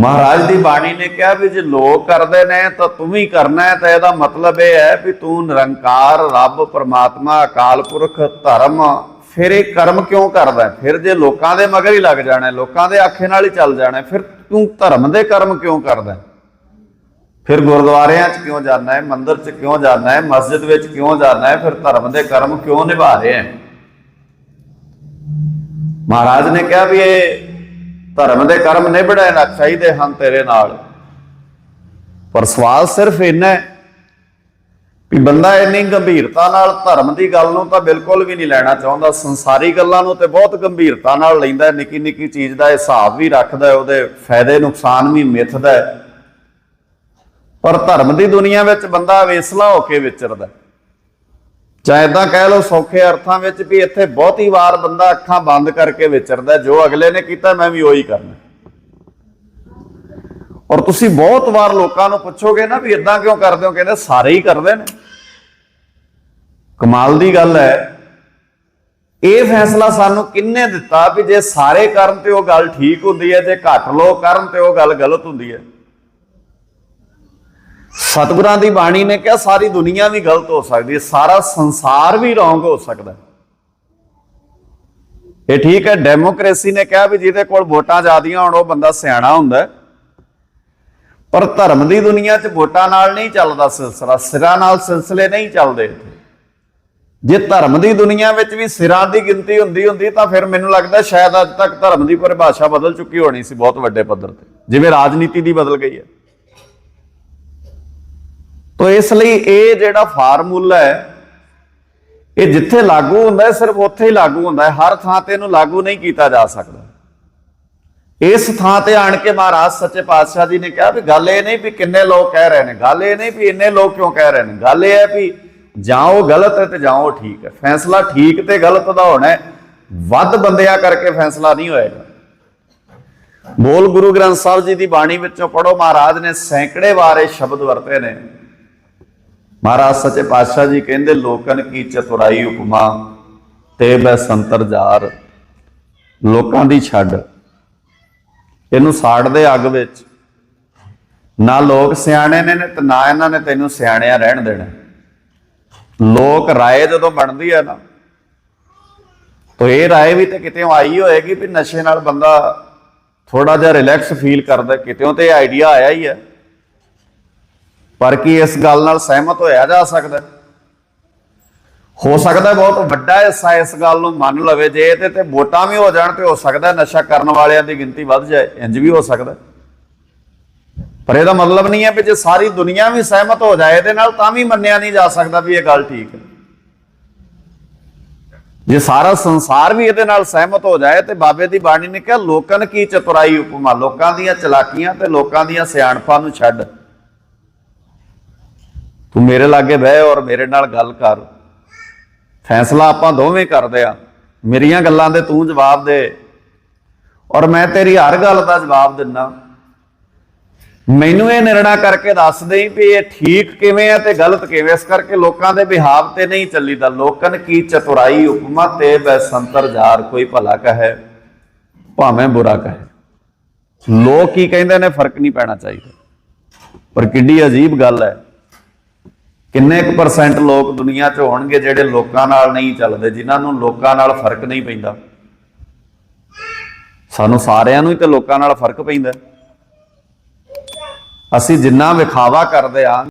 ਮਹਾਰਾਜ ਦੀ ਬਾਣੀ ਨੇ ਕਿਹਾ ਵੀ ਜੇ ਲੋਕ ਕਰਦੇ ਨੇ ਤਾਂ ਤੂੰ ਵੀ ਕਰਨਾ ਹੈ, ਤਾਂ ਇਹਦਾ ਮਤਲਬ ਇਹ ਹੈ ਵੀ ਤੂੰ ਨਿਰੰਕਾਰ ਰੱਬ, ਪਰਮਾਤਮਾ, ਅਕਾਲ ਪੁਰਖ, ਧਰਮ, ਫਿਰ ਇਹ ਕਰਮ ਕਿਉਂ ਕਰਦਾ ਫਿਰ ਜੇ ਲੋਕਾਂ ਦੇ ਮਗਰ ਹੀ ਲੱਗ ਜਾਣਾ ਲੋਕਾਂ ਦੇ ਆਖੇ ਨਾਲ ਹੀ ਚੱਲ ਜਾਣਾ ਫਿਰ ਤੂੰ ਧਰਮ ਦੇ ਕਰਮ ਕਿਉਂ ਕਰਦਾ ਫਿਰ ਗੁਰਦੁਆਰਿਆਂ 'ਚ ਕਿਉਂ ਜਾਣਾ ਹੈ, ਮੰਦਿਰ 'ਚ ਕਿਉਂ ਜਾਣਾ ਹੈ, ਮਸਜਿਦ ਵਿੱਚ ਕਿਉਂ ਜਾਣਾ ਹੈ, ਫਿਰ ਧਰਮ ਦੇ ਕਰਮ ਕਿਉਂ ਨਿਭਾ ਰਹੇ ਹੈ? ਮਹਾਰਾਜ ਨੇ ਕਿਹਾ ਵੀ ਇਹ ਧਰਮ ਦੇ ਕਰਮ ਨਿਭੜੇ ਨਾ ਚਾਹੀਦੇ ਹਨ ਤੇਰੇ ਨਾਲ। ਪਰ ਸਵਾਲ ਸਿਰਫ ਇੰਨਾ ਹੈ ਵੀ ਬੰਦਾ ਇੰਨੀ ਗੰਭੀਰਤਾ ਨਾਲ ਧਰਮ ਦੀ ਗੱਲ ਨੂੰ ਤਾਂ ਬਿਲਕੁਲ ਵੀ ਨਹੀਂ ਲੈਣਾ ਚਾਹੁੰਦਾ। ਸੰਸਾਰੀ ਗੱਲਾਂ ਨੂੰ ਤੇ ਬਹੁਤ ਗੰਭੀਰਤਾ ਨਾਲ ਲੈਂਦਾ ਨਿੱਕੀ ਨਿੱਕੀ ਚੀਜ਼ ਦਾ ਹਿਸਾਬ ਵੀ ਰੱਖਦਾ ਉਹਦੇ ਫਾਇਦੇ, ਨੁਕਸਾਨ ਵੀ ਮਿੱਥਦਾ ਪਰ ਧਰਮ ਦੀ ਦੁਨੀਆ ਵਿੱਚ ਬੰਦਾ ਵੇਸਲਾ ਹੋ ਕੇ ਵਿਚਰਦਾ ਚਾਹੇ ਇਦਾਂ ਕਹਿ ਲਓ ਸੌਖੇ ਅਰਥਾਂ ਵਿੱਚ ਵੀ ਇੱਥੇ ਬਹੁਤੀ ਵਾਰ ਬੰਦਾ ਅੱਖਾਂ ਬੰਦ ਕਰਕੇ ਵਿਚਰਦਾ ਜੋ ਅਗਲੇ ਨੇ ਕੀਤਾ, ਮੈਂ ਵੀ ਉਹੀ ਕਰਨਾ ਔਰ ਤੁਸੀਂ ਬਹੁਤ ਵਾਰ ਲੋਕਾਂ ਨੂੰ ਪੁੱਛੋਗੇ ਨਾ ਵੀ ਇਦਾਂ ਕਿਉਂ ਕਰਦੇ ਹੋ, ਕਹਿੰਦੇ ਸਾਰੇ ਹੀ ਕਰਦੇ ਨੇ। ਕਮਾਲ ਦੀ ਗੱਲ ਹੈ, ਇਹ ਫੈਸਲਾ ਸਾਨੂੰ ਕਿੰਨੇ ਦਿੱਤਾ ਵੀ ਜੇ ਸਾਰੇ ਕਰਨ ਤੇ ਉਹ ਗੱਲ ਠੀਕ ਹੁੰਦੀ ਹੈ, ਜੇ ਘੱਟ ਲੋਕ ਕਰਨ ਤੇ ਉਹ ਗੱਲ ਗਲਤ ਹੁੰਦੀ ਹੈ। ਸਤਿਗੁਰਾਂ ਦੀ ਬਾਣੀ ਨੇ ਕਿਹਾ, ਸਾਰੀ ਦੁਨੀਆ ਵੀ ਗਲਤ ਹੋ ਸਕਦੀ ਹੈ, ਸਾਰਾ ਸੰਸਾਰ ਵੀ ਰੋਂਗ ਹੋ ਸਕਦਾ ਇਹ ਠੀਕ ਹੈ, ਡੈਮੋਕ੍ਰੇਸੀ ਨੇ ਕਿਹਾ ਵੀ ਜਿਹਦੇ ਕੋਲ ਵੋਟਾਂ ਜ਼ਿਆਦੀਆਂ ਹੋਣ, ਉਹ ਬੰਦਾ ਸਿਆਣਾ ਹੁੰਦਾ ਪਰ ਧਰਮ ਦੀ ਦੁਨੀਆ 'ਚ ਵੋਟਾਂ ਨਾਲ ਨਹੀਂ ਚੱਲਦਾ ਸਿਲਸਿਲਾ, ਸਿਰਾਂ ਨਾਲ ਸਿਲਸਿਲੇ ਨਹੀਂ ਚੱਲਦੇ ਜੇ ਧਰਮ ਦੀ ਦੁਨੀਆ ਵਿੱਚ ਵੀ ਸਿਰਾਂ ਦੀ ਗਿਣਤੀ ਹੁੰਦੀ ਹੁੰਦੀ, ਤਾਂ ਫਿਰ ਮੈਨੂੰ ਲੱਗਦਾ ਸ਼ਾਇਦ ਅੱਜ ਤੱਕ ਧਰਮ ਦੀ ਪਰਿਭਾਸ਼ਾ ਬਦਲ ਚੁੱਕੀ ਹੋਣੀ ਸੀ ਬਹੁਤ ਵੱਡੇ ਪੱਧਰ ਤੇ, ਜਿਵੇਂ ਰਾਜਨੀਤੀ ਦੀ ਬਦਲ ਗਈ ਹੈ। ਤੋ ਇਸ ਲਈ ਇਹ ਜਿਹੜਾ ਫਾਰਮੂਲਾ ਹੈ, ਇਹ ਜਿੱਥੇ ਲਾਗੂ ਹੁੰਦਾ ਹੈ, ਸਿਰਫ ਉੱਥੇ ਹੀ ਲਾਗੂ ਹੁੰਦਾ ਹੈ। ਹਰ ਥਾਂ ਤੇ ਇਹਨੂੰ ਲਾਗੂ ਨਹੀਂ ਕੀਤਾ ਜਾ ਸਕਦਾ। ਇਸ ਥਾਂ ਤੇ ਆਣ ਕੇ ਮਹਾਰਾਜ ਸੱਚੇ ਪਾਤਸ਼ਾਹ ਜੀ ਨੇ ਕਿਹਾ ਵੀ ਗੱਲ ਇਹ ਨਹੀਂ ਵੀ ਕਿੰਨੇ ਲੋਕ ਕਹਿ ਰਹੇ ਨੇ, ਗੱਲ ਇਹ ਨਹੀਂ ਵੀ ਇੰਨੇ ਲੋਕ ਕਿਉਂ ਕਹਿ ਰਹੇ ਨੇ। ਗੱਲ ਇਹ ਹੈ ਵੀ ਜਾਂ ਉਹ ਗਲਤ ਹੈ ਤੇ ਜਾਂ ਉਹ ਠੀਕ ਹੈ। ਫੈਸਲਾ ਠੀਕ ਤੇ ਗਲਤ ਦਾ ਹੋਣਾ ਹੈ। ਵੱਧ ਬੰਦਿਆਂ ਕਰਕੇ ਫੈਸਲਾ ਨਹੀਂ ਹੋਏਗਾ। ਬੋਲ ਗੁਰੂ ਗ੍ਰੰਥ ਸਾਹਿਬ ਜੀ ਦੀ ਬਾਣੀ ਵਿੱਚੋਂ ਪੜੋ ਮਹਾਰਾਜ ਨੇ ਸੈਂਕੜੇ ਵਾਰ ਇਹ ਸ਼ਬਦ ਵਰਤੇ ਨੇ। ਮਹਾਰਾਜ ਸੱਚੇ ਪਾਤਸ਼ਾਹ ਜੀ ਕਹਿੰਦੇ, ਲੋਕਨ ਕੀ ਚਤੁਰਾਈ ਉਪਮਾ, ਤੇ ਬੈ ਸੰਤਰ ਜਾਰ। ਲੋਕਾਂ ਦੀ ਛੱਡ। ਇਹਨੂੰ ਸਾੜਦੇ ਅੱਗ ਵਿੱਚ। ਨਾ ਲੋਕ ਸਿਆਣੇ ਨੇ ਤੇ ਨਾ ਇਹਨਾਂ ਨੇ ਤੈਨੂੰ ਸਿਆਣਿਆ ਰਹਿਣ ਦੇਣਾ। ਲੋਕ ਰਾਏ ਜਦੋਂ ਬਣਦੀ ਹੈ ਨਾ, ਤੋ ਇਹ ਰਾਏ ਵੀ ਤੇ ਕਿਤੇੋਂ ਆਈ ਹੋਏਗੀ ਵੀ ਨਸ਼ੇ ਨਾਲ ਬੰਦਾ ਥੋੜਾ ਜਿਹਾ ਰਿਲੈਕਸ ਫੀਲ ਕਰਦਾ, ਕਿਤੇੋਂ ਤੇ ਆਈਡੀਆ ਆਇਆ ਹੀ ਹੈ ਪਰ ਕੀ ਇਸ ਗੱਲ ਨਾਲ ਸਹਿਮਤ ਹੋਇਆ ਜਾ ਸਕਦਾ? ਹੋ ਸਕਦਾ ਬਹੁਤ ਵੱਡਾ ਹਿੱਸਾ ਇਸ ਗੱਲ ਨੂੰ ਮੰਨ ਲਵੇ, ਜੇ ਇਹਦੇ ਤੇ ਵੋਟਾਂ ਵੀ ਹੋ ਜਾਣ ਤੇ ਹੋ ਸਕਦਾ ਨਸ਼ਾ ਕਰਨ ਵਾਲਿਆਂ ਦੀ ਗਿਣਤੀ ਵੱਧ ਜਾਏ ਇੰਜ ਵੀ ਹੋ ਸਕਦਾ। ਪਰ ਇਹਦਾ ਮਤਲਬ ਨਹੀਂ ਹੈ ਵੀ ਜੇ ਸਾਰੀ ਦੁਨੀਆ ਵੀ ਸਹਿਮਤ ਹੋ ਜਾਏ ਇਹਦੇ ਨਾਲ, ਤਾਂ ਵੀ ਮੰਨਿਆ ਨਹੀਂ ਜਾ ਸਕਦਾ ਵੀ ਇਹ ਗੱਲ ਠੀਕ ਹੈ। ਜੇ ਸਾਰਾ ਸੰਸਾਰ ਵੀ ਇਹਦੇ ਨਾਲ ਸਹਿਮਤ ਹੋ ਜਾਏ ਤੇ ਬਾਬੇ ਦੀ ਬਾਣੀ ਨੇ ਕਿਹਾ ਲੋਕਨ ਕੀ ਚਤੁਰਾਈ ਉਪਮਾ? ਲੋਕਾਂ ਦੀਆਂ ਚਲਾਕੀਆਂ ਤੇ ਲੋਕਾਂ ਦੀਆਂ ਸਿਆਣਪਾਂ ਨੂੰ ਛੱਡ। ਤੂੰ ਮੇਰੇ ਲਾਗੇ ਬਹਿ ਔਰ ਮੇਰੇ ਨਾਲ ਗੱਲ ਕਰ। ਫੈਸਲਾ ਆਪਾਂ ਦੋਵੇਂ ਕਰਦੇ ਆ। ਮੇਰੀਆਂ ਗੱਲਾਂ ਦੇ ਤੂੰ ਜਵਾਬ ਦੇ। ਔਰ ਮੈਂ ਤੇਰੀ ਹਰ ਗੱਲ ਦਾ ਜਵਾਬ ਦਿੰਦਾ ਮੈਨੂੰ ਇਹ ਨਿਰਣਾ ਕਰਕੇ ਦੱਸ ਦੇਈ ਵੀ ਇਹ ਠੀਕ ਕਿਵੇਂ ਹੈ ਤੇ ਗਲਤ ਕਿਵੇਂ ਇਸ ਕਰਕੇ ਲੋਕਾਂ ਦੇ ਵਿਹਾਵ ਤੇ ਨਹੀਂ ਚੱਲੀਦਾ। ਲੋਕਨ ਕੀ ਚਤੁਰਾਈ ਉਪਮਾ ਤੇ ਬੈ ਸੰਤਰ ਜਾਰ ਕੋਈ ਭਲਾ ਕਹੇ, ਭਾਵੇਂ ਬੁਰਾ ਕਹੇ। ਲੋਕ ਕੀ ਕਹਿੰਦੇ ਨੇ, ਫ਼ਰਕ ਨਹੀਂ ਪੈਣਾ ਚਾਹੀਦਾ। ਪਰ ਕਿੱਡੀ ਅਜੀਬ ਗੱਲ ਹੈ। ਕਿੰਨੇ ਕੁ ਪਰਸੈਂਟ ਲੋਕ ਦੁਨੀਆ 'ਚ ਹੋਣਗੇ ਜਿਹੜੇ ਲੋਕਾਂ ਨਾਲ ਨਹੀਂ ਚੱਲਦੇ, ਜਿਨ੍ਹਾਂ ਨੂੰ ਲੋਕਾਂ ਨਾਲ ਫ਼ਰਕ ਨਹੀਂ ਪੈਂਦਾ? ਸਾਨੂੰ ਸਾਰਿਆਂ ਨੂੰ ਹੀ ਤੇ ਲੋਕਾਂ ਨਾਲ ਫ਼ਰਕ ਪੈਂਦਾ। ਅਸੀਂ ਜਿੰਨਾ ਵਿਖਾਵਾ ਕਰਦੇ ਆ